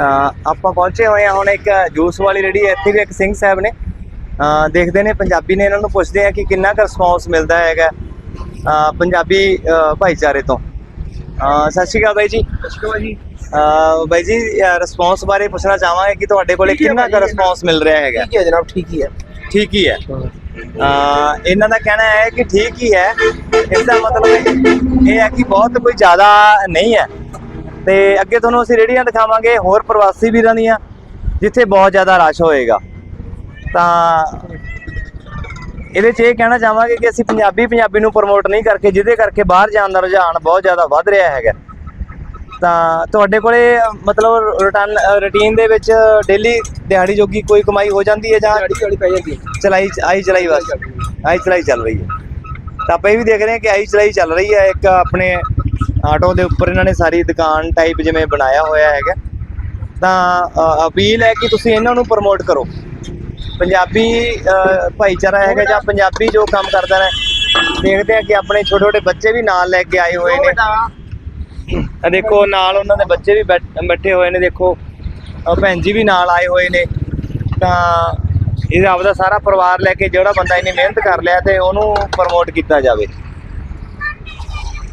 ਆਪਾਂ ਪਹੁੰਚੇ ਹੋਏ ਹਾਂ ਹੁਣ ਇੱਕ ਜੂਸ ਵਾਲੀ ਰੇੜੀ ਹੈ ਇੱਥੇ ਵੀ ਇੱਕ ਸਿੰਘ ਸਾਹਿਬ ਨੇ। ਦੇਖਦੇ ਨੇ ਪੰਜਾਬੀ ਨੇ ਇਹਨਾਂ ਨੂੰ ਪੁੱਛਦੇ ਆ ਕਿ ਕਿੰਨਾ ਕੁ ਰਿਸਪੌਂਸ ਮਿਲਦਾ ਹੈਗਾ ਪੰਜਾਬੀ ਭਾਈਚਾਰੇ ਤੋਂ। ਸਤਿ ਸ਼੍ਰੀ ਅਕਾਲ ਬਾਈ ਜੀ। ਅਹ ਬਾਈ ਜੀ ਰਿਸਪੌਂਸ ਬਾਰੇ ਪੁੱਛਣਾ ਚਾਹਾਂਗੇ ਕਿ ਤੁਹਾਡੇ ਕੋਲੇ ਕਿੰਨਾ ਕੁ ਰਿਸਪੌਂਸ ਮਿਲ ਰਿਹਾ ਹੈਗਾ? ਠੀਕ ਹੈ ਜਨਾਬ ਠੀਕ ਹੀ ਹੈ। ਠੀਕ ਹੀ ਹੈ। ਇਹਨਾਂ ਦਾ ਕਹਿਣਾ ਹੈ ਕਿ ਠੀਕ ਹੀ ਹੈ। ਇਸ ਦਾ ਮਤਲਬ ਇਹ ਹੈ ਕਿ ਬਹੁਤ ਕੋਈ ਜ਼ਿਆਦਾ ਨਹੀਂ ਹੈ। ਤੇ ਅੱਗੇ ਤੁਹਾਨੂੰ ਅਸੀਂ ਰੇੜੀਆਂ ਦਿਖਾਵਾਂਗੇ ਹੋਰ ਪ੍ਰਵਾਸੀ ਵੀਰਾਂ ਦੀਆਂ ਜਿੱਥੇ ਬਹੁਤ ਜ਼ਿਆਦਾ ਰਸ਼ ਹੋਏਗਾ। ਤਾਂ ਇਹਦੇ 'ਚ ਇਹ ਕਹਿਣਾ ਚਾਹਾਂਗੇ ਕਿ ਅਸੀਂ ਪੰਜਾਬੀ ਪੰਜਾਬੀ ਨੂੰ ਪ੍ਰਮੋਟ ਨਹੀਂ ਕਰਕੇ ਜਿਹਦੇ ਕਰਕੇ ਬਾਹਰ ਜਾਣ ਦਾ ਰੁਝਾਨ ਬਹੁਤ ਜ਼ਿਆਦਾ ਵੱਧ ਰਿਹਾ ਹੈਗਾ। ਤਾਂ ਤੁਹਾਡੇ ਕੋਲੇ ਮਤਲਬ ਰਿਟਰਨ ਰੂਟੀਨ ਦੇ ਵਿੱਚ ਡੇਲੀ ਦਿਹਾੜੀ ਜੋਗੀ ਕੋਈ ਕਮਾਈ ਹੋ ਜਾਂਦੀ ਹੈ ਜਾਂ ਪੈ ਜਾਂਦੀ ਹੈ। ਚਲਾਈ ਆਈ ਚਲਾਈ ਬਸ ਆਈ ਚਲਾਈ ਚੱਲ ਰਹੀ ਹੈ। ਤਾਂ ਆਪਾਂ ਇਹ ਵੀ ਦੇਖ ਰਹੇ ਹਾਂ ਕਿ ਆਈ ਚਲਾਈ ਚੱਲ ਰਹੀ ਹੈ ਇੱਕ ਆਪਣੇ ਆਟੋ ਦੇ ਉੱਪਰ ਇਹਨਾਂ ਨੇ ਸਾਰੀ ਦੁਕਾਨ ਟਾਈਪ ਜਿਵੇਂ ਬਣਾਇਆ ਹੋਇਆ ਹੈਗਾ। ਤਾਂ ਅਪੀਲ ਹੈ ਕਿ ਤੁਸੀਂ ਇਹਨਾਂ ਨੂੰ ਪ੍ਰਮੋਟ ਕਰੋ। ਪੰਜਾਬੀ ਭਾਈਚਾਰਾ ਹੈਗਾ ਜਾਂ ਪੰਜਾਬੀ ਜੋ ਕੰਮ ਕਰਦਾ ਹੈ, ਦੇਖਦੇ ਆ ਕਿ ਆਪਣੇ ਛੋਟੇ ਛੋਟੇ ਬੱਚੇ ਵੀ ਨਾਲ ਲੈ ਕੇ ਆਏ ਹੋਏ ਨੇ। ਆ ਦੇਖੋ, ਨਾਲ ਉਹਨਾਂ ਦੇ ਬੱਚੇ ਵੀ ਬੈਠ- ਬੈਠੇ ਹੋਏ ਨੇ, ਦੇਖੋ। ਭੈਣ ਜੀ ਵੀ ਨਾਲ ਆਏ ਹੋਏ ਨੇ। ਤਾਂ, ਇਹ ਆਪਦਾ ਸਾਰਾ ਪਰਿਵਾਰ ਲੈ ਕੇ ਜਿਹੜਾ ਬੰਦਾ ਇਹਨੇ ਮਿਹਨਤ ਕਰ ਲਿਆ ਤੇ ਉਹਨੂੰ ਪ੍ਰਮੋਟ ਕੀਤਾ ਜਾਵੇ।